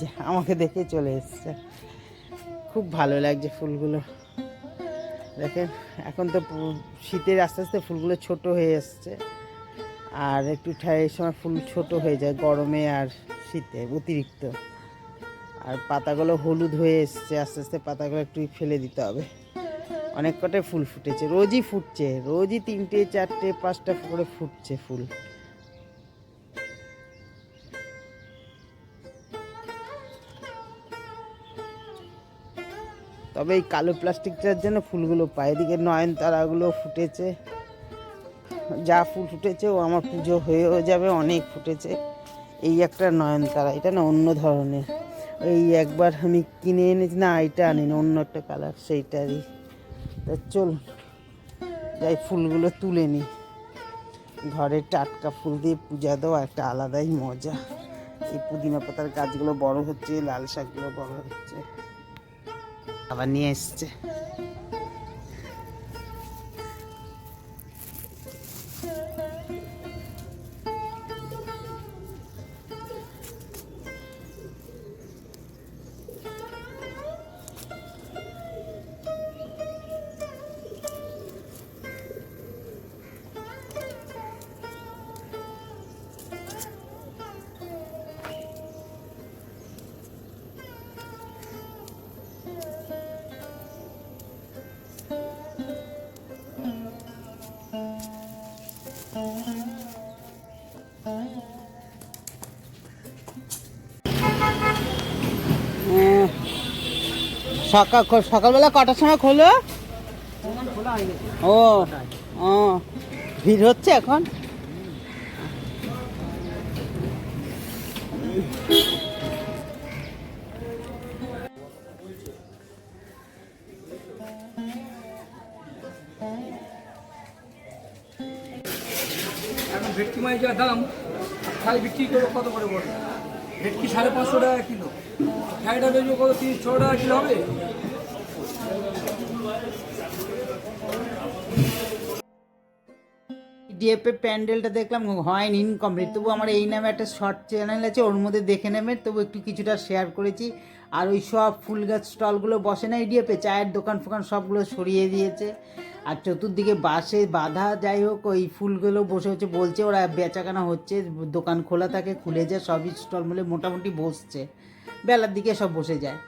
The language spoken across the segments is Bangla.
যে আমাকে দেখে চলে এসছে। খুব ভালো লাগছে ফুলগুলো। দেখেন, এখন তো শীতের আস্তে আস্তে ফুলগুলো ছোট হয়ে এসছে। আর একটু ঠায়ের সময় ফুল ছোট হয়ে যায়, গরমে আর শীতে অতিরিক্ত। আর পাতাগুলো হলুদ হয়ে এসছে, আস্তে আস্তে পাতাগুলো একটু ফেলে দিতে হবে। অনেক কটাই ফুল ফুটেছে, রোজই ফুটছে, রোজই তিনটে, চারটে, পাঁচটা করে ফুটছে ফুল। তবে এই কালো প্লাস্টিকটার জন্য ফুলগুলো পায় এদিকে নয়নতারাগুলো ফুটেছে। যা ফুল ফুটেছে, ও আমার পুজো হয়েও যাবে, অনেক ফুটেছে। এই একটা নয়নতারা, এটা না অন্য ধরনের। এই একবার আমি কিনে এনেছি, না, এটা আনি না অন্য একটা কালার, সেইটারই। তা চল, যাই ফুলগুলো তুলে নিই ঘরে টাটকা ফুল দিয়ে পূজা দেওয়া একটা আলাদাই মজা। এই পুদিনা পাতার গাছগুলো বড় হচ্ছে, লাল শাকগুলো বড় হচ্ছে। আবার নিয়ে এসছে। সকাল সকালবেলা কটার সময় খোলো? ও ভিড় হচ্ছে এখন? এখন ভেটকি যা দাম তাহলে বিক্রি করব কত করে বলো ভেটকি সাড়ে পাঁচশো টাকা কিলো? ফ্রাইডা বেজবো কত? তিরিশ টাকা কিলো হবে? ডিএফএ প্যান্ডেলটা দেখলাম হয়নি ইনকমপ্লিট তবু আমার এই নামে একটা শর্ট চ্যানেল আছে, ওর মধ্যে দেখে নেবে তবু একটু কিছুটা শেয়ার করেছি। আর ওই সব ফুল গাছ স্টলগুলো বসে না ডিএফএ চায়ের দোকান ফোকান সবগুলো সরিয়ে দিয়েছে। আর চতুর্দিকে বাসে বাধা, যাই হোক, ওই ফুলগুলো বসে হচ্ছে বলছে, ওরা বেচাকেনা হচ্ছে, দোকান খোলা থাকে, খুলে যায়, সবই স্টল মিলে মোটামুটি বসছে। বেলার দিকে সব বসে যায়।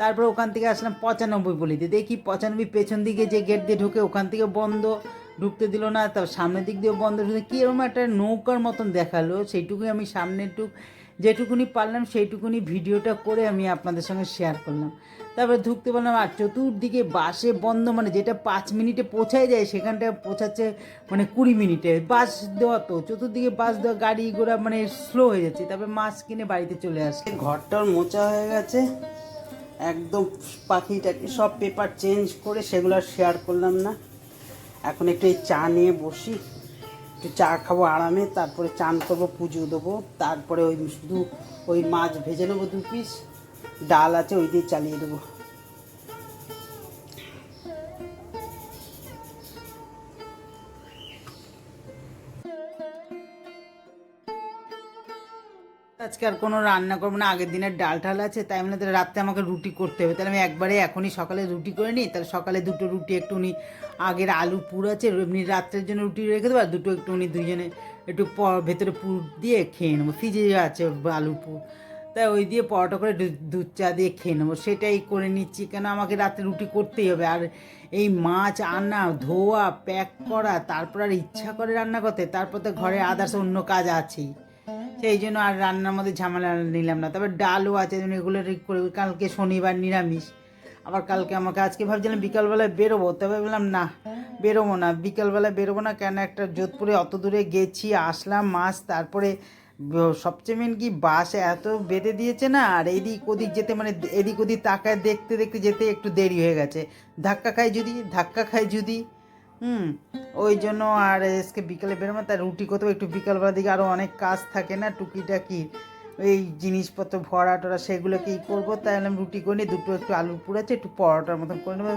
তারপর ওখান থেকে আসলাম পঁচানব্বই বলিতে। দেখি পঁচানব্বই পেছন দিকে যে গেট দিয়ে ঢুকে ওখান থেকে বন্ধ, ঢুকতে দিল না তার সামনের দিক দিয়ে বন্ধ। ঢুকে কী এরকম একটা নৌকার মতন দেখাল, সেইটুকুই আমি সামনের টুক যেটুকুনি পারলাম, সেইটুকুনি ভিডিওটা করে আমি আপনাদের সঙ্গে শেয়ার করলাম। তারপরে ঢুকতে পারলাম আর চতুর্দিকে বাসে বন্ধ মানে যেটা পাঁচ মিনিটে পৌঁছায় যায়, সেখানটা পৌঁছাচ্ছে মানে কুড়ি মিনিটে। বাস দেওয়া তো, চতুর্দিকে বাস দেওয়া, গাড়ি ঘোড়া মানে স্লো হয়ে যাচ্ছে। তারপরে মাছ কিনে বাড়িতে চলে আসে ঘরটার মোচা হয়ে গেছে, একদম পাখি টাকি সব পেপার চেঞ্জ করে সেগুলো শেয়ার করলাম না। এখন একটু এই চা নিয়ে বসি। একটু চা খাব আরামে, তারপরে চান করব, পুজো দেবো, তারপরে ওই শুধু ওই মাছ ভেজে নেব দু পিস ডাল আছে ওই দিয়ে চালিয়ে দেবো। আজকে আর কোনো রান্না করব না। আগের দিনের ডাল ঠাল আছে, তাই মানে তাহলে রাত্রে আমাকে রুটি করতে হবে। তাহলে আমি একবারে এখনই সকালে রুটি করে নিই, তাহলে সকালে দুটো রুটি একটু একটুখানি আগের আলু পুর আছে, এমনি রাত্রের জন্য রুটি রেখে দেবো, আর দুটো একটুখানি দুজনে একটু ভেতরে পুর দিয়ে খেয়ে নেব। ফ্রিজে আছে আলু পুর। তাই ওই দিয়ে পরোটা করে দুধ চা দিয়ে খেয়ে নেব। সেটাই করে নিচ্ছি, কেন আমাকে রাত্রে রুটি করতেই হবে। আর এই মাছ আনা, ধোয়া, প্যাক করা, তারপর আর ইচ্ছা করে রান্না করতে, তারপর তো ঘরে আদার্স অন্য কাজ আছেই। সেই জন্য আর রান্নার মধ্যে ঝামেলা নিলাম না। তবে ডালও আছে এগুলো কালকে শনিবার নিরামিষ। আবার কালকে আমাকে আজকে ভাবছিলাম বিকালবেলায় বেরোবো, তবে বললাম না, বেরোবো না। বিকালবেলায় বেরোবো না কেন? একটা যোধপুরে অত দূরে গেছি, আসলাম মাস তারপরে সবচেয়ে মেন কি বাসে এত বেঁধে দিয়েছে না, আর এদিক ওদিক যেতে মানে এদিক ওদিক তাকায় দেখতে দেখতে যেতে একটু দেরি হয়ে গেছে। ধাক্কা খাই যদি, ধাক্কা খাই যদি। হুম, ওই জন্য আর আজকে বিকালে বেরোবো তার রুটি করতে একটু বিকালবেলার দিকে আরও অনেক কাজ থাকে না, টুকিটাকি। এই জিনিসপত্র, ভরা টরা, সেগুলোকেই করব। তাই আমি রুটি করে নিই, দুটো একটু আলু পুড়াচ্ছে একটু পরোটার মতন করে নেব।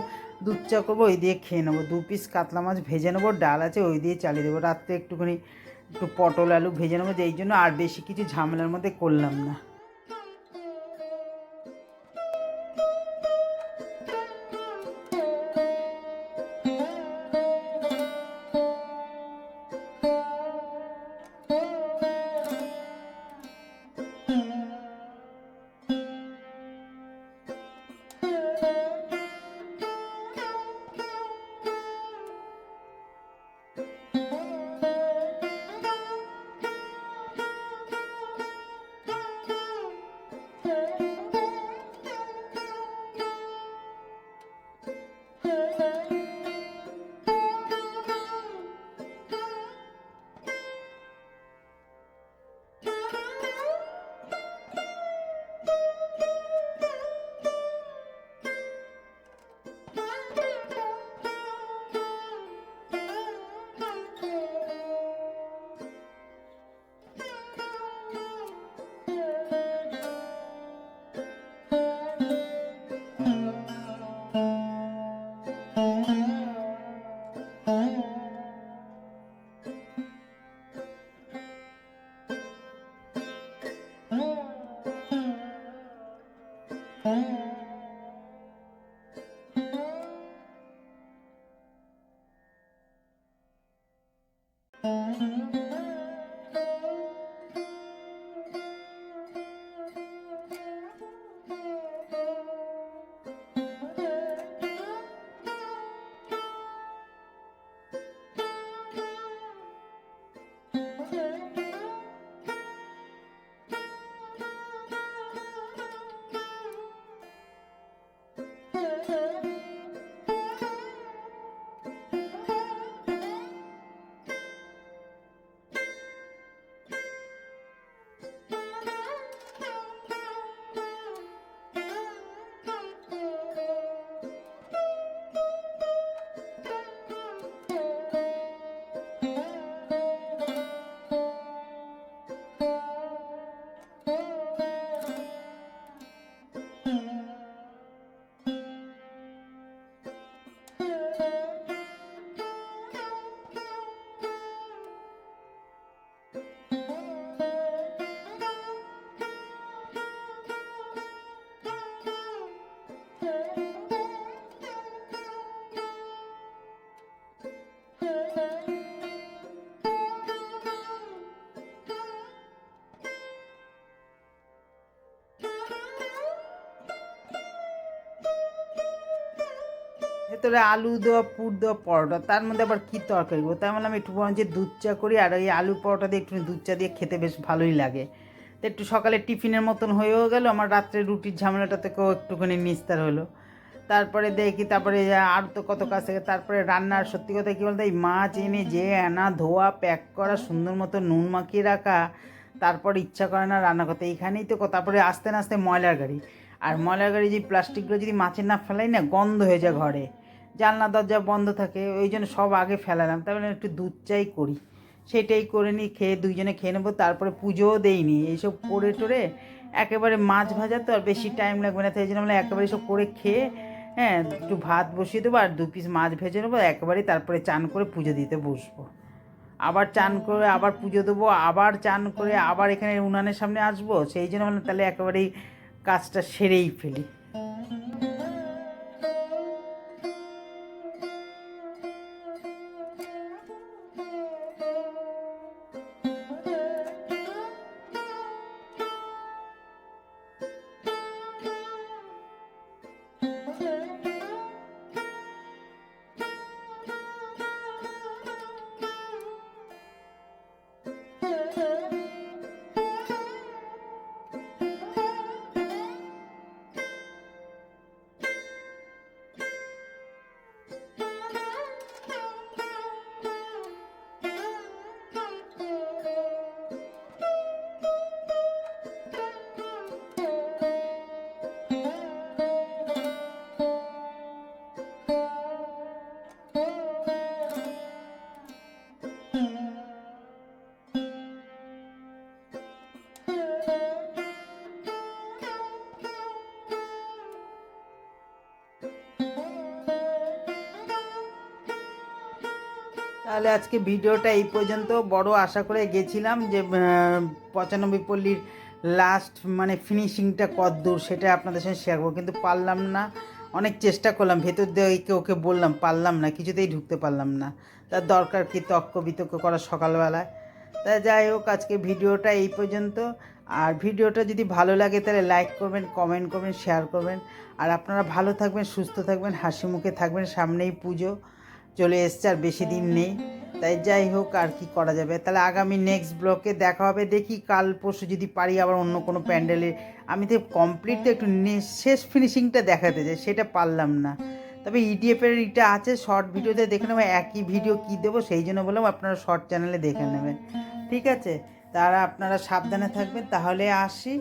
দুধ চা করব, ওই দিয়ে খেয়ে নেব। দু পিস কাতলা মাছ ভেজে নেব, ডাল আছে, ওই দিয়ে চালিয়ে দেবো। রাত্রে একটুখানি একটু পটল, আলু ভেজে নেব যেই জন্য আর বেশি কিছু ঝামেলার মধ্যে করলাম না। ভেতরে আলু দেওয়া, পুর দেওয়া, পরোটা, তার মধ্যে আবার কী তরকারি? গো তাই বললাম, একটু বরঞ্চ দুধ চা করি, আর ওই আলু, পরোটা দিয়ে একটু দুধ চা দিয়ে খেতে বেশ ভালোই লাগে। তো একটু সকালে টিফিনের মতন হয়েও গেল, আমার রাত্রে রুটির ঝামেলাটা থেকেও একটুখানি নিস্তার হলো। তারপরে দেখি, তারপরে আর তো কত কাজ থাকে, তারপরে রান্নার সত্যি কথা কী বলতো, এই মাছ এনে যে আনা ধোয়া, প্যাক করা, সুন্দর মতো নুন মাখিয়ে রাখা, তারপর ইচ্ছা করে না রান্না করতে, এইখানেই তো তারপরে আস্তে না আস্তে ময়লার গাড়ি, আর ময়লার গাড়ি যে প্লাস্টিকগুলো যদি মাছের না ফেলাই না, গন্ধ হয়ে যায় ঘরে। জানলা দরজা বন্ধ থাকে, ওই জন্য সব আগে ফেলালাম। তারপরে একটু দুধ চাই করি। সেটাই করে নিই খেয়ে, দুইজনে খেয়ে নেব, তারপরে পুজোও দেইনি। এইসব করে টোরে একেবারে মাছ ভাজা তো আর বেশি টাইম লাগবে না, তাই জন্য আমরা একেবারে সব করে খেয়ে হ্যাঁ একটু ভাত বসিয়ে দেবো আর দু পিস মাছ ভেজে নেব, একেবারে তারপরে চান করে পুজো দিতে বসবো। আবার চান করে আবার পুজো দেবো, আবার চান করে আবার এখানে উনানের সামনে আসব, সেই জন্য তাহলে একেবারেই কাজটা সেরেই ফেলি। তাহলে আজকে ভিডিওটা এই পর্যন্ত। বড় আশা করে গেছিলাম যে পঁচানব্বই পল্লীর লাস্ট মানে ফিনিশিংটা কদ্দূর সেটা আপনাদের সঙ্গে শেয়ার করব। কিন্তু পারলাম না। অনেক চেষ্টা করলাম। ভেতর দিয়ে ওকে বললাম, পারলাম না, কিছুতেই ঢুকতে পারলাম না। তার দরকার কি তক্ক বিতর্ক করা সকালবেলায়? তা যাই হোক, আজকে ভিডিওটা এই পর্যন্ত। আর ভিডিওটা যদি ভালো লাগে, তাহলে লাইক করবেন কমেন্ট করবেন শেয়ার করবেন। আর আপনারা ভালো থাকবেন, সুস্থ থাকবেন, হাসি মুখে থাকবেন, সামনেই পুজো। চলে এসছে আর বেশি দিন নেই। তাই যাই হোক আর কি করা যাবে? তাহলে আগামী নেক্সট ব্লকে দেখা হবে। দেখি কাল পরশু যদি পারি আবার অন্য কোনো প্যান্ডেলে আমি তো কমপ্লিট তো একটু শেষ ফিনিশিংটা দেখাতে চাই সেটা পারলাম না। তবে ইডিএফের এটা আছে শর্ট ভিডিওতে দেখে নেব একই ভিডিও কী দেবো সেই জন্য বললাম আপনারা শর্ট চ্যানেলে দেখে নেবেন। ঠিক আছে? তারা আপনারা সাবধানে থাকবেন। তাহলে আসি।